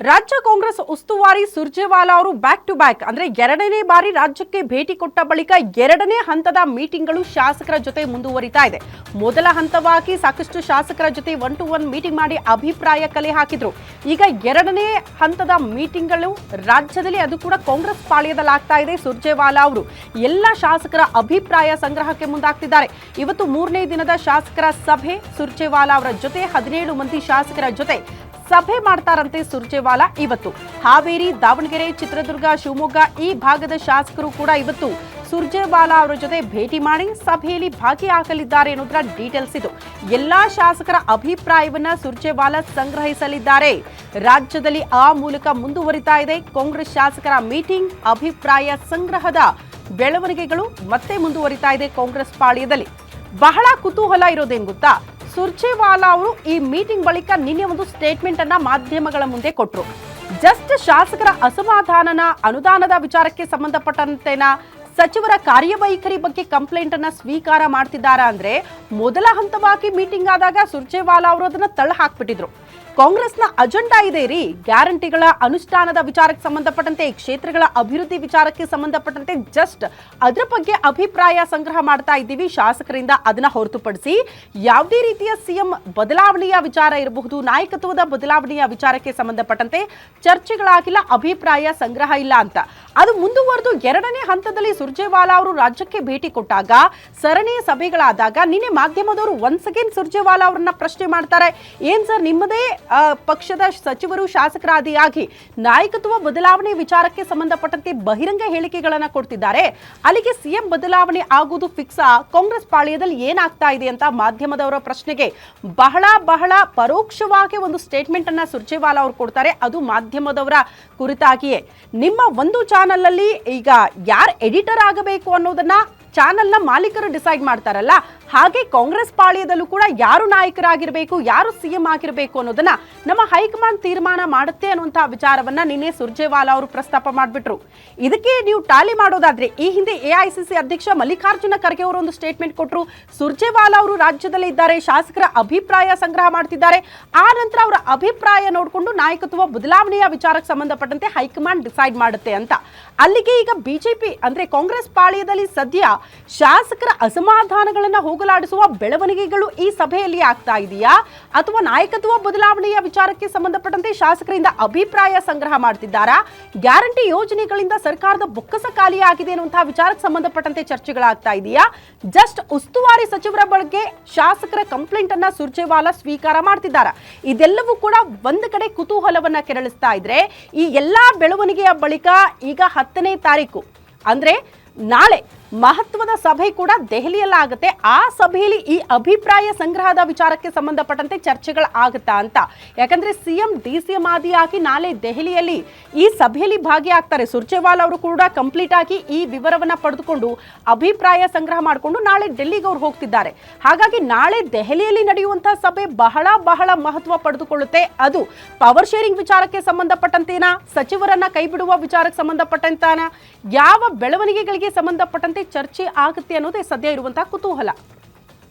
ರಾಜ್ಯ ಕಾಂಗ್ರೆಸ್ ಉಸ್ತುವಾರಿ ಸುರ್ಜೇವಾಲಾ ಅವರು ಬ್ಯಾಕ್ ಟು ಬ್ಯಾಕ್ ಅಂದ್ರೆ ಎರಡನೇ ಬಾರಿ ರಾಜ್ಯಕ್ಕೆ ಭೇಟಿ ಕೊಟ್ಟ ಬಳಿಕ ಎರಡನೇ ಹಂತದ ಮೀಟಿಂಗ್ಗಳು ಶಾಸಕರ ಜೊತೆ ಮುಂದುವರಿತಾ ಇದೆ. ಮೊದಲ ಹಂತವಾಗಿ ಸಾಕಷ್ಟು ಶಾಸಕರ ಜೊತೆ ಒನ್ ಟು ಒನ್ ಮೀಟಿಂಗ್ ಮಾಡಿ ಅಭಿಪ್ರಾಯ ಕಲೆ ಹಾಕಿದ್ರು. ಈಗ ಎರಡನೇ ಹಂತದ ಮೀಟಿಂಗ್ಗಳು ರಾಜ್ಯದಲ್ಲಿ ಅದು ಕೂಡ ಕಾಂಗ್ರೆಸ್ ಪಾಳ್ಯದಲ್ಲಾಗ್ತಾ ಇದೆ ಸುರ್ಜೇವಾಲಾ ಅವರು. ಎಲ್ಲ ಶಾಸಕರ ಅಭಿಪ್ರಾಯ ಸಂಗ್ರಹಕ್ಕೆ ಮುಂದಾಗ್ತಿದ್ದಾರೆ. ಇವತ್ತು ಮೂರನೇ ದಿನದ ಶಾಸಕರ ಸಭೆ ಸುರ್ಜೇವಾಲಾ ಅವರ ಜೊತೆ ಹದಿನೇಳು ಮಂದಿ ಶಾಸಕರ ಜೊತೆ. ಸಭೆ ಮಾಡ್ತಾರಂತೆ ಸುರ್ಜೇವಾಲಾ ಇವತ್ತು. ಹಾವೇರಿ, ದಾವಣಗೆರೆ, ಚಿತ್ರದುರ್ಗ, ಶಿವಮೊಗ್ಗ ಈ ಭಾಗದ ಶಾಸಕರು ಕೂಡ ಇವತ್ತು ಸುರ್ಜೇವಾಲಾ ಅವರ ಜೊತೆ ಭೇಟಿ ಮಾಡಿ ಸಭೆಯಲ್ಲಿ ಭಾಗಿಯಾಗಲಿದ್ದಾರೆ ಎನ್ನುವುದರ ಡೀಟೇಲ್ಸ್ ಇದು. ಎಲ್ಲಾ ಶಾಸಕರ ಅಭಿಪ್ರಾಯವನ್ನ ಸುರ್ಜೇವಾಲಾ ಸಂಗ್ರಹಿಸಲಿದ್ದಾರೆ. ರಾಜ್ಯದಲ್ಲಿ ಆ ಮೂಲಕ ಮುಂದುವರಿತಾ ಇದೆ. ಕಾಂಗ್ರೆಸ್ ಶಾಸಕರ ಮೀಟಿಂಗ್, ಅಭಿಪ್ರಾಯ ಸಂಗ್ರಹದ ಬೆಳವಣಿಗೆಗಳು ಮತ್ತೆ ಮುಂದುವರಿತಾ ಇದೆ ಕಾಂಗ್ರೆಸ್ ಪಾಳ್ಯದಲ್ಲಿ. ಬಹಳ ಕುತೂಹಲ ಇರೋದೇನ್ ಗೊತ್ತಾ? ಸುರ್ಜೇವಾಲಾ ಅವರು ಈ ಮೀಟಿಂಗ್ ಬಳಿಕ ನಿನ್ನೆ ಒಂದು ಸ್ಟೇಟ್ಮೆಂಟ್ ಅನ್ನ ಮಾಧ್ಯಮಗಳ ಮುಂದೆ ಕೊಟ್ಟರು ಜಸ್ಟ್ ಶಾಸಕರ ಅಸಮಾಧಾನನ ಅನುದಾನದ ವಿಚಾರಕ್ಕೆ ಸಂಬಂಧಪಟ್ಟಂತೆನ ಸಚಿವರ ಕಾರ್ಯವೈಖರಿ ಬಗ್ಗೆ ಕಂಪ್ಲೇಂಟ್ ಅನ್ನ ಸ್ವೀಕಾರ ಮಾಡ್ತಿದ್ದಾರಾ ಅಂದ್ರೆ ಮೊದಲ ಹಂತವಾಗಿ ಮೀಟಿಂಗ್ ಆದಾಗ ಸುರ್ಜೇವಾಲಾ ಅವರು ಅದನ್ನ ತಳ್ಳ ಹಾಕ್ಬಿಟ್ಟಿದ್ರು. ಕಾಂಗ್ರೆಸ್ನ ಅಜೆಂಡಾ ಇದೆ ರೀ. ಗ್ಯಾರಂಟಿಗಳ ಅನುಷ್ಠಾನದ ವಿಚಾರಕ್ಕೆ ಸಂಬಂಧಪಟ್ಟಂತೆ, ಕ್ಷೇತ್ರಗಳ ಅಭಿವೃದ್ಧಿ ವಿಚಾರಕ್ಕೆ ಸಂಬಂಧಪಟ್ಟಂತೆ ಜಸ್ಟ್ ಅದರ ಬಗ್ಗೆ ಅಭಿಪ್ರಾಯ ಸಂಗ್ರಹ ಮಾಡ್ತಾ ಇದ್ದೀವಿ. ಶಾಸಕರಿಂದ ಅದನ್ನ ಹೊರತುಪಡಿಸಿ ಯಾವುದೇ ರೀತಿಯ ಸಿಎಂ ಬದಲಾವಣೆಯ ವಿಚಾರ ಇರಬಹುದು, ನಾಯಕತ್ವದ ಬದಲಾವಣೆಯ ವಿಚಾರಕ್ಕೆ ಸಂಬಂಧಪಟ್ಟಂತೆ ಚರ್ಚೆಗಳಾಗಿಲ್ಲ, ಅಭಿಪ್ರಾಯ ಸಂಗ್ರಹ ಇಲ್ಲ ಅಂತ. ಅದು ಮುಂದುವರೆದು ಎರಡನೇ ಹಂತದಲ್ಲಿ ಸುರ್ಜೇವಾಲಾ ಅವರು ರಾಜ್ಯಕ್ಕೆ ಭೇಟಿ ಕೊಟ್ಟಾಗ, ಸರಣಿ ಸಭೆಗಳಾದಾಗ ನಿನ್ನೆ ಮಾಧ್ಯಮದವರು ಒನ್ಸ್ ಅಗೇನ್ ಸುರ್ಜೇವಾಲಾ ಅವರನ್ನ ಪ್ರಶ್ನೆ ಮಾಡ್ತಾರೆ. ಏನ್ ಸರ್, ನಿಮ್ಮದೇ ಪಕ್ಷದ ಸಚಿವರು ಶಾಸಕರಾದಿಯಾಗಿ ನಾಯಕತ್ವ ಬದಲಾವಣೆ ವಿಚಾರಕ್ಕೆ ಸಂಬಂಧಪಟ್ಟಂತೆ ಬಹಿರಂಗ ಹೇಳಿಕೆಗಳನ್ನು ಕೊಡ್ತಿದ್ದಾರೆ. ಅಲ್ಲಿಗೆ ಸಿಎಂ ಬದಲಾವಣೆ ಆಗುವುದು ಫಿಕ್ಸ್ ಕಾಂಗ್ರೆಸ್ ಪಾಳ್ಯದಲ್ಲಿ ಏನಾಗ್ತಾ ಇದೆ ಅಂತ ಮಾಧ್ಯಮದವರ ಪ್ರಶ್ನೆಗೆ ಬಹಳ ಬಹಳ ಪರೋಕ್ಷವಾಗಿ ಒಂದು ಸ್ಟೇಟ್ಮೆಂಟ್ ಅನ್ನ ಸುರ್ಜೇವಾಲಾ ಅವರು ಕೊಡ್ತಾರೆ. ಅದು ಮಾಧ್ಯಮದವರ ಕುರಿತಾಗಿಯೇ. ನಿಮ್ಮ ಒಂದು ಚಾನಲ್ ಅಲ್ಲಿ ಈಗ ಯಾರು ಎಡಿಟರ್ ಆಗಬೇಕು ಅನ್ನೋದನ್ನ ಚಾನೆಲ್ನ ಮಾಲೀಕರು ಡಿಸೈಡ್ ಮಾಡ್ತಾರಲ್ಲ, ಹಾಗೆ ಕಾಂಗ್ರೆಸ್ ಪಾಳ್ಯದಲ್ಲೂ ಕೂಡ ಯಾರು ನಾಯಕರಾಗಿರಬೇಕು, ಯಾರು ಸಿಎಂ ಆಗಿರಬೇಕು ಅನ್ನೋದನ್ನ ನಮ್ಮ ಹೈಕಮಾಂಡ್ ತೀರ್ಮಾನ ಮಾಡುತ್ತೆ ಅನ್ನುವಂತಹ ವಿಚಾರವನ್ನ ನಿನ್ನೆ ಸುರ್ಜೇವಾಲಾ ಅವರು ಪ್ರಸ್ತಾಪ ಮಾಡಿಬಿಟ್ರು. ಇದಕ್ಕೆ ನೀವು ಟಾಲಿ ಮಾಡೋದಾದ್ರೆ, ಈ ಹಿಂದೆ ಎಐಸಿಸಿ ಅಧ್ಯಕ್ಷ ಮಲ್ಲಿಕಾರ್ಜುನ ಖರ್ಗೆ ಅವರು ಒಂದು ಸ್ಟೇಟ್ಮೆಂಟ್ ಕೊಟ್ಟರು ಸುರ್ಜೇವಾಲಾ ಅವರು ರಾಜ್ಯದಲ್ಲಿ ಇದ್ದಾರೆ, ಶಾಸಕರ ಅಭಿಪ್ರಾಯ ಸಂಗ್ರಹ ಮಾಡ್ತಿದ್ದಾರೆ. ಆ ನಂತರ ಅವರ ಅಭಿಪ್ರಾಯ ನೋಡಿಕೊಂಡು ನಾಯಕತ್ವ ಬದಲಾವಣೆಯ ವಿಚಾರಕ್ಕೆ ಸಂಬಂಧಪಟ್ಟಂತೆ ಹೈಕಮಾಂಡ್ ಡಿಸೈಡ್ ಮಾಡುತ್ತೆ ಅಂತ. ಅಲ್ಲಿಗೆ ಈಗ ಬಿಜೆಪಿ, ಅಂದ್ರೆ ಕಾಂಗ್ರೆಸ್ ಪಾಳ್ಯದಲ್ಲಿ ಸದ್ಯ ಶಾಸಕರ ಅಸಮಾಧಾನಗಳನ್ನು ಹೋಗಲಾಡಿಸುವ ಬೆಳವಣಿಗೆಗಳು ಈ ಸಭೆಯಲ್ಲಿ ಆಗ್ತಾ ಇದೆಯಾ? ಅಥವಾ ನಾಯಕತ್ವ ಬದಲಾವಣೆಯ ವಿಚಾರಕ್ಕೆ ಸಂಬಂಧಪಟ್ಟಂತೆ ಶಾಸಕರಿಂದ ಅಭಿಪ್ರಾಯ ಸಂಗ್ರಹ ಮಾಡ್ತಿದ್ದಾರಾ? ಗ್ಯಾರಂಟಿ ಯೋಜನೆಗಳಿಂದ ಸರ್ಕಾರದ ಬೊಕ್ಕಸ ಖಾಲಿಯಾಗಿದೆ ಅನ್ನುವಂತಹ ವಿಚಾರಕ್ಕೆ ಸಂಬಂಧಪಟ್ಟಂತೆ ಚರ್ಚೆಗಳಾಗ್ತಾ ಇದೆಯಾ? ಜಸ್ಟ್ ಉಸ್ತುವಾರಿ ಸಚಿವರ ಬಗ್ಗೆ ಶಾಸಕರ ಕಂಪ್ಲೇಂಟ್ ಅನ್ನ ಸುರ್ಜೇವಾಲಾ ಸ್ವೀಕಾರ ಮಾಡ್ತಿದ್ದಾರೆ? ಇದೆಲ್ಲವೂ ಕೂಡ ಒಂದು ಕಡೆ ಕುತೂಹಲವನ್ನ ಕೆರಳಿಸ್ತಾ ಇದ್ರೆ ಈ ಎಲ್ಲಾ ಬೆಳವಣಿಗೆಯ ಬಳಿಕ ಈಗ ಹತ್ತನೇ ತಾರೀಕು. ಅಂದ್ರೆ ನಾಳೆ ಮಹತ್ವದ ಸಭೆ ಕೂಡ ದೆಹಲಿಯಲ್ಲಾಗುತ್ತೆ. ಆ ಸಭೆಯಲ್ಲಿ ಈ ಅಭಿಪ್ರಾಯ ಸಂಗ್ರಹದ ವಿಚಾರಕ್ಕೆ ಸಂಬಂಧಪಟ್ಟಂತೆ ಚರ್ಚೆಗಳು ಆಗುತ್ತಾ ಅಂತ. ಯಾಕಂದ್ರೆ ಸಿಎಂ ಡಿ ಸಿ ಆದಿಯಾಗಿ ನಾಳೆ ದೆಹಲಿಯಲ್ಲಿ ಈ ಸಭೆಯಲ್ಲಿ ಭಾಗಿಯಾಗ್ತಾರೆ. ಸುರ್ಜೇವಾಲ್ ಅವರು ಕೂಡ ಕಂಪ್ಲೀಟ್ ಆಗಿ ಈ ವಿವರವನ್ನ ಪಡೆದುಕೊಂಡು ಅಭಿಪ್ರಾಯ ಸಂಗ್ರಹ ಮಾಡಿಕೊಂಡು ನಾಳೆ ಡೆಲ್ಲಿಗೆ ಅವರು ಹೋಗ್ತಿದ್ದಾರೆ. ಹಾಗಾಗಿ ನಾಳೆ ದೆಹಲಿಯಲ್ಲಿ ನಡೆಯುವಂತಹ ಸಭೆ ಬಹಳ ಬಹಳ ಮಹತ್ವ ಪಡೆದುಕೊಳ್ಳುತ್ತೆ. ಅದು ಪವರ್ ಶೇರಿಂಗ್ ವಿಚಾರಕ್ಕೆ ಸಂಬಂಧಪಟ್ಟಂತೇನಾ? ಸಚಿವರನ್ನ ಕೈಬಿಡುವ ವಿಚಾರಕ್ಕೆ ಸಂಬಂಧಪಟ್ಟಂತಾನ? ಯಾವ ಬೆಳವಣಿಗೆಗಳಿಗೆ ಸಂಬಂಧಪಟ್ಟಂತೆ ಚರ್ಚೆ ಆಗುತ್ತೆ ಅನ್ನೋದೇ ಸದ್ಯ ಇರುವಂತಹ ಕುತೂಹಲ.